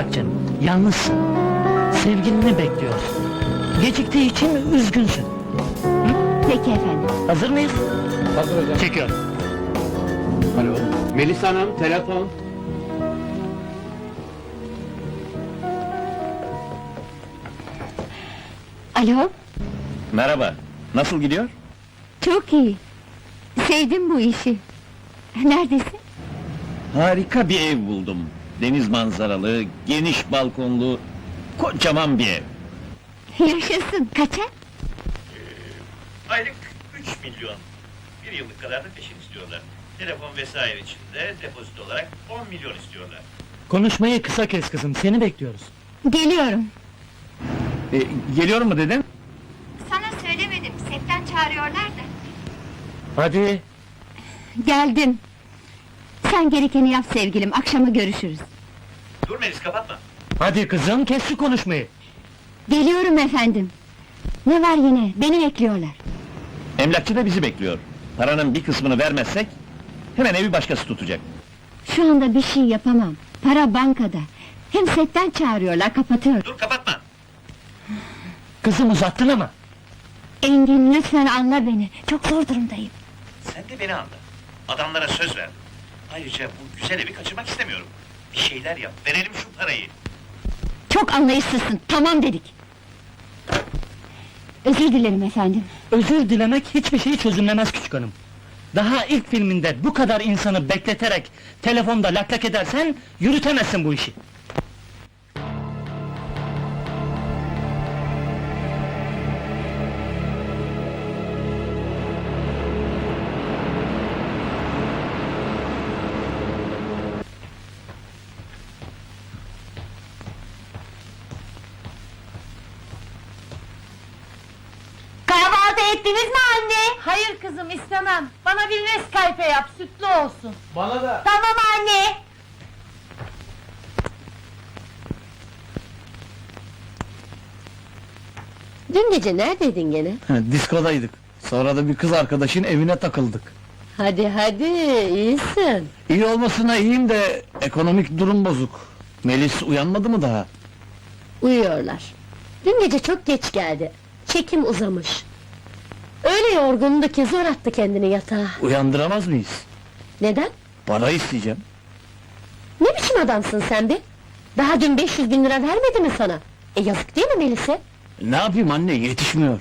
Bak canım, yalnızsın. Sevgilini bekliyorsun. Geciktiği için üzgünsün. Peki efendim. Hazır mıyız? Hazır hocam. Çekiyorum. Alo. Melisa Hanım, telefon. Alo, Merhaba, nasıl gidiyor? çok iyi. Sevdim bu işi. Neredesin? Harika bir ev buldum. Deniz manzaralı, geniş balkonlu, kocaman bir ev. Yaşasın, kaça? Aylık 3 milyon. Bir yıllık kadar da peşin istiyorlar. Telefon vesaire için de depozit olarak 10 milyon istiyorlar. Konuşmayı kısa kes kızım, seni bekliyoruz. Geliyorum. E, geliyor mu dedim? Sana söylemedim, setten çağırıyorlar da. Hadi. Geldim. Sen gerekeni yap sevgilim, akşama görüşürüz. Dur Melis kapatma. Hadi kızım, kes şu konuşmayı. Geliyorum efendim. Ne var yine, beni bekliyorlar. Emlakçı da bizi bekliyor. Paranın bir kısmını vermezsek, hemen evi başkası tutacak. Şu anda bir şey yapamam. Para bankada. Hem setten çağırıyorlar, kapatıyorum. Dur kapatma. Kızım uzattın ama. Engin lütfen anla beni. Çok zor durumdayım. Sen de beni anla. Adamlara söz ver. Ayrıca bu güzel evi kaçırmak istemiyorum. Bir şeyler yap. Verelim şu parayı. Çok anlayışsızsın, tamam dedik. Özür dilerim efendim. Özür dilemek hiçbir şeyi çözümlemez küçük hanım. Daha ilk filminde bu kadar insanı bekleterek telefonda lak lak edersen yürütemezsin bu işi. Ettiniz mi anne? Hayır kızım istemem. Bana bir Nescafe yap, sütlü olsun. Bana da. Tamam anne. Dün gece neredeydin gene? Diskodaydık. Sonra da bir kız arkadaşın evine takıldık. Hadi hadi, iyisin. İyi olmasına iyiyim de ekonomik durum bozuk. Melis uyanmadı mı daha? Uyuyorlar. Dün gece çok geç geldi. Çekim uzamış. Öyle yorgundu ki zor attı kendini yatağa. Uyandıramaz mıyız? Neden? Para isteyeceğim. Ne biçim adamsın sen be? Daha dün 500 bin lira vermedi mi sana? E yazık değil mi Melis'e? Ne yapayım anne yetişmiyor.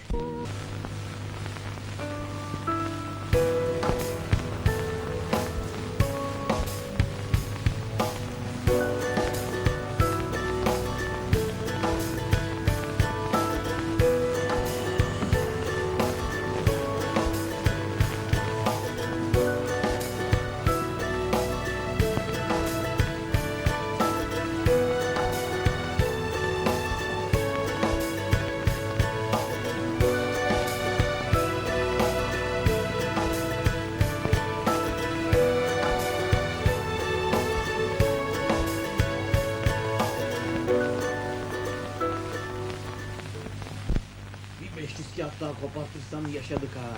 Daha kopartırsam yaşadık ha.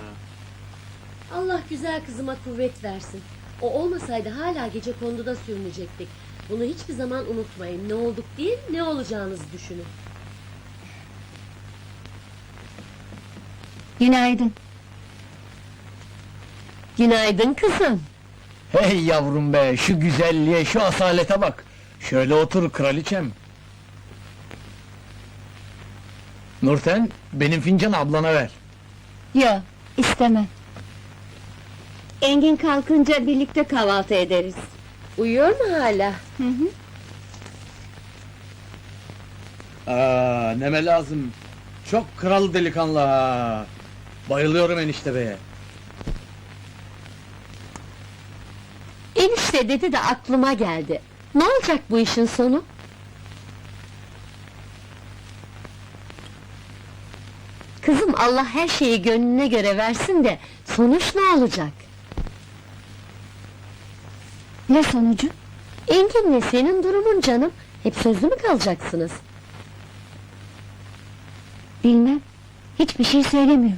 Allah güzel kızıma kuvvet versin. O olmasaydı hala gece konduda sürünecektik. Bunu hiçbir zaman unutmayın. Ne olduk değil, ne olacağınızı düşünün. Günaydın. Günaydın kızım. Hey yavrum be, şu güzelliğe, şu asalete bak. Şöyle otur kraliçem. Nurten, benim fincan ablana ver. Yok, istemem. Engin kalkınca birlikte kahvaltı ederiz. Uyuyor mu hala? Hı hı. Aa, neme lazım. Çok kral delikanlı ha. Bayılıyorum enişte beye. Enişte dedi de aklıma geldi. Ne olacak bu işin sonu? Kızım Allah her şeyi gönlüne göre versin de sonuç ne olacak? Ne sonucu? Engin'le senin durumun canım. Hep sözlü mü kalacaksınız? Bilmem. Hiçbir şey söylemiyor.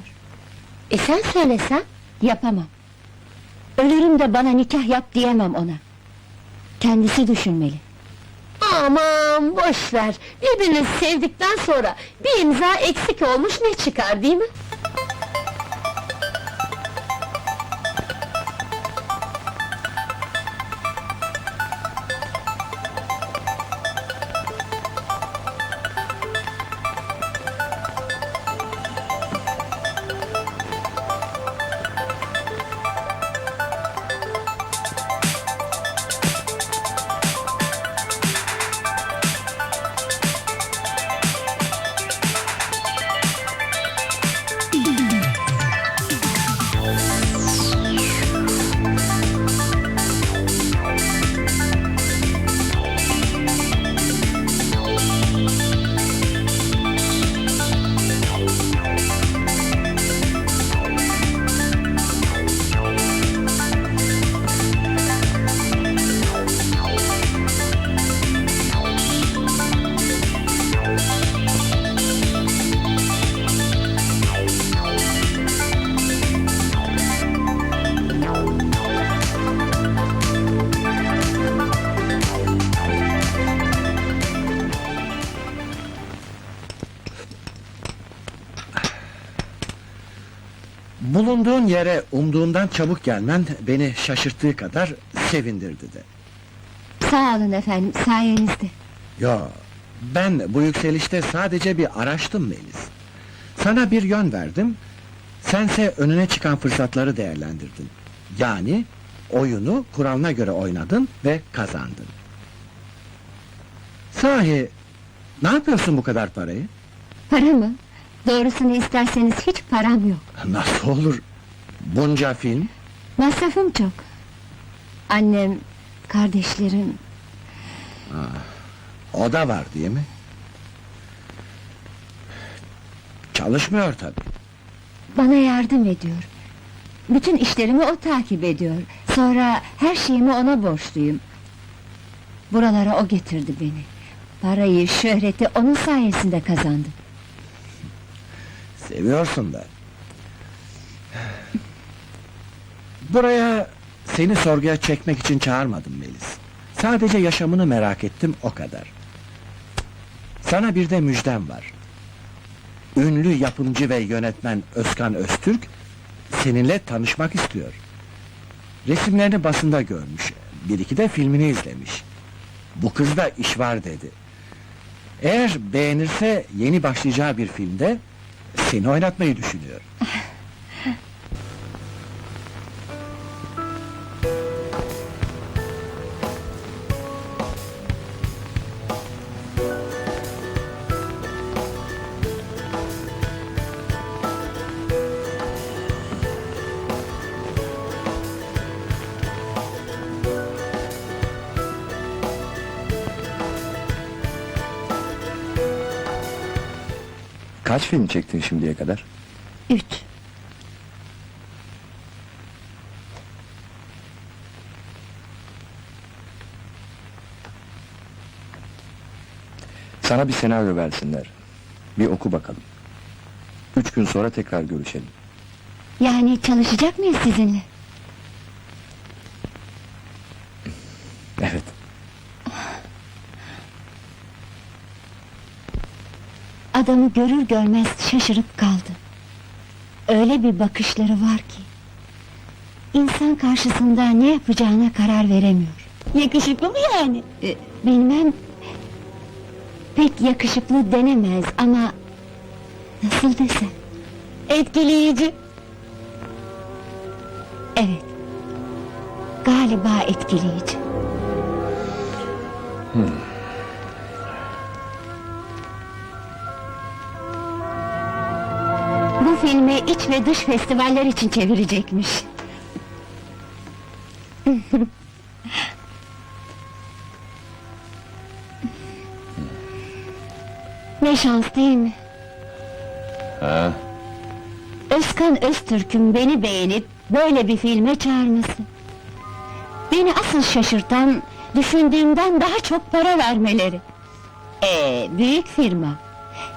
E sen söylesen? Yapamam. Ölürüm de bana nikah yap diyemem ona. Kendisi düşünmeli. Aman boş ver. Birbirinizi sevdikten sonra bir imza eksik olmuş ne çıkar değil mi? Bulunduğun yere umduğundan çabuk gelmen beni şaşırttığı kadar sevindirdi de. Sağ olun efendim, sayenizde. Yo, ben bu yükselişte sadece bir araçtım Melis. Sana bir yön verdim, sense önüne çıkan fırsatları değerlendirdin. Yani oyunu kuralına göre oynadın ve kazandın. Sahi, ne yapıyorsun bu kadar parayı? Para mı? Doğrusunu isterseniz hiç param yok. Nasıl olur? Bunca film, Masrafım çok. Annem, kardeşlerim, o da var değil mi? Çalışmıyor tabii. bana yardım ediyor. Bütün işlerimi o takip ediyor. Sonra her şeyimi ona borçluyum. Buralara o getirdi beni. Parayı, şöhreti onun sayesinde kazandım. Seviyorsun da. Buraya seni sorguya çekmek için çağırmadım Melis. Sadece yaşamını merak ettim o kadar. Sana bir de müjdem var. Ünlü yapımcı ve yönetmen Özkan Öztürk seninle tanışmak istiyor. Resimlerini basında görmüş. Bir iki de filmini izlemiş. Bu kızda iş var dedi. Eğer beğenirse yeni başlayacağı bir filmde seni oynatmayı düşünüyor. Kaç film çektin şimdiye kadar? Üç. Sana bir senaryo versinler. Bir oku bakalım. Üç gün sonra tekrar görüşelim. Yani çalışacak mıyız sizinle? Evet. Adamı görür görmez şaşırıp kaldı. Öyle bir bakışları var ki... ...insan karşısında ne yapacağına karar veremiyor. Yakışıklı mı yani? bilmem... ...pek yakışıklı denemez ama... ...nasıl desem... Etkileyici. Evet. Galiba etkileyici. Bu filmi iç ve dış festivaller için çevirecekmiş. ne şans değil mi? Ha? Özkan Öztürk'ün beni beğenip böyle bir filme çağırması. Beni asıl şaşırtan düşündüğümden daha çok para vermeleri. Ee, büyük firma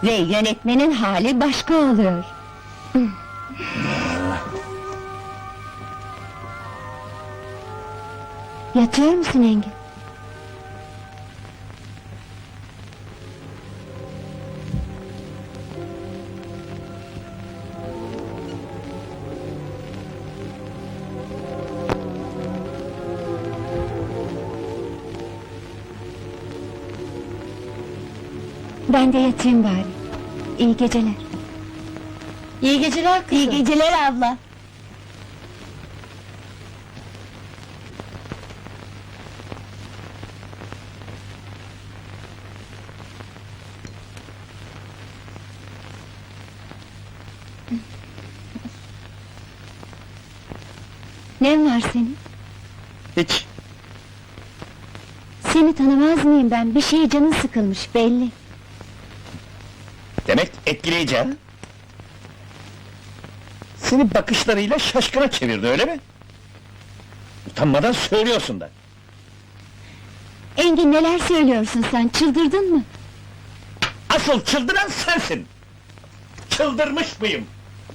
ve yönetmenin hali başka oluyor. Yatıyor musun Engin? Ben de yatayım bari. İyi geceler. İyi geceler kızım. İyi geceler abla. Ne var senin? Hiç. Seni tanımaz mıyım ben? Bir şeye canın sıkılmış belli. Demek etkileyici ha? Seni bakışlarıyla şaşkına çevirdi öyle mi? Utanmadan söylüyorsun da. Engin neler söylüyorsun sen? Çıldırdın mı? Asıl çıldıran sensin! Çıldırmış mıyım?